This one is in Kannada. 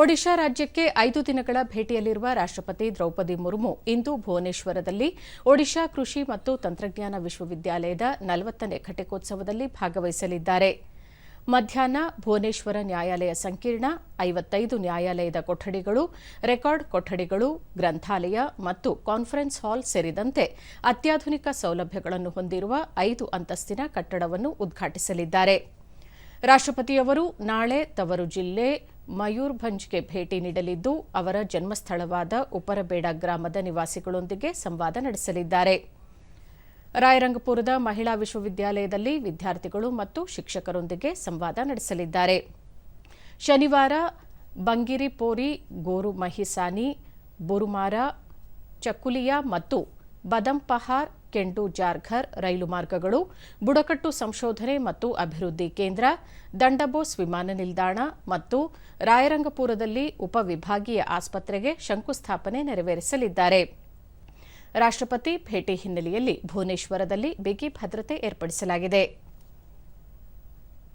ಒಡಿಶಾ ರಾಜ್ಯಕ್ಕೆ ಐದು ದಿನಗಳ ಭೇಟಿಯಲ್ಲಿರುವ ರಾಷ್ಟ್ರಪತಿ ದ್ರೌಪದಿ ಮುರ್ಮು ಇಂದು ಭುವನೇಶ್ವರದಲ್ಲಿ ಒಡಿಶಾ ಕೃಷಿ ಮತ್ತು ತಂತ್ರಜ್ಞಾನ ವಿಶ್ವವಿದ್ಯಾಲಯದ ನಲವತ್ತನೇ ಘಟಿಕೋತ್ಸವದಲ್ಲಿ ಭಾಗವಹಿಸಲಿದ್ದಾರೆ. ಮಧ್ಯಾಹ್ನ ಭುವನೇಶ್ವರ ನ್ಯಾಯಾಲಯ ಸಂಕೀರ್ಣ ಐವತ್ತೈದು ನ್ಯಾಯಾಲಯದ ಕೊಠಡಿಗಳು, ರೆಕಾರ್ಡ್ ಕೊಠಡಿಗಳು, ಗ್ರಂಥಾಲಯ ಮತ್ತು ಕಾನ್ಫರೆನ್ಸ್ ಹಾಲ್ ಸೇರಿದಂತೆ ಅತ್ಯಾಧುನಿಕ ಸೌಲಭ್ಯಗಳನ್ನು ಹೊಂದಿರುವ ಐದು ಅಂತಸ್ತಿನ ಕಟ್ಟಡವನ್ನು ಉದ್ಘಾಟಿಸಲಿದ್ದಾರೆ. ರಾಷ್ಟಪತಿಯವರು ನಾಳೆ ತವರು ಜಿಲ್ಲೆ ಮಯೂರ್ಭಂಜ್ಗೆ ಭೇಟಿ ನೀಡಲಿದ್ದು, ಅವರ ಜನ್ಮಸ್ಥಳವಾದ ಉಪರಬೇಡ ಗ್ರಾಮದ ನಿವಾಸಿಗಳೊಂದಿಗೆ ಸಂವಾದ ನಡೆಸಲಿದ್ದಾರೆ. ರಾಯರಂಗಪುರದ ಮಹಿಳಾ ವಿಶ್ವವಿದ್ಯಾಲಯದಲ್ಲಿ ವಿದ್ಯಾರ್ಥಿಗಳು ಮತ್ತು ಶಿಕ್ಷಕರೊಂದಿಗೆ ಸಂವಾದ ನಡೆಸಲಿದ್ದಾರೆ. ಶನಿವಾರ ಬಂಗಿರಿಪೋರಿ, ಗೋರು ಮಹಿಸಾನಿ, ಬುರುಮಾರ, ಚಕುಲಿಯಾ ಮತ್ತು ಬದಂಪಹಾರ್ ಕೆಂಡು ಜಾರ್ಘರ್ ರೈಲು ಮಾರ್ಗಗಳು, ಬುಡಕಟ್ಟು ಸಂಶೋಧನೆ ಮತ್ತು ಅಭಿವೃದ್ಧಿ ಕೇಂದ್ರ, ದಂಡಬೋಸ್ ವಿಮಾನ ನಿಲ್ದಾಣ ಮತ್ತು ರಾಯರಂಗಪುರದಲ್ಲಿ ಉಪವಿಭಾಗೀಯ ಆಸ್ಪತ್ರೆಗೆ ಶಂಕುಸ್ಥಾಪನೆ ನೆರವೇರಿಸಲಿದ್ದಾರೆ. ರಾಷ್ಟ್ರಪತಿ ಭೇಟಿ ಹಿನ್ನೆಲೆಯಲ್ಲಿ ಭುವನೇಶ್ವರದಲ್ಲಿ ಬಿಗಿ ಭದ್ರತೆ ಏರ್ಪಡಿಸಲಾಗಿದೆ.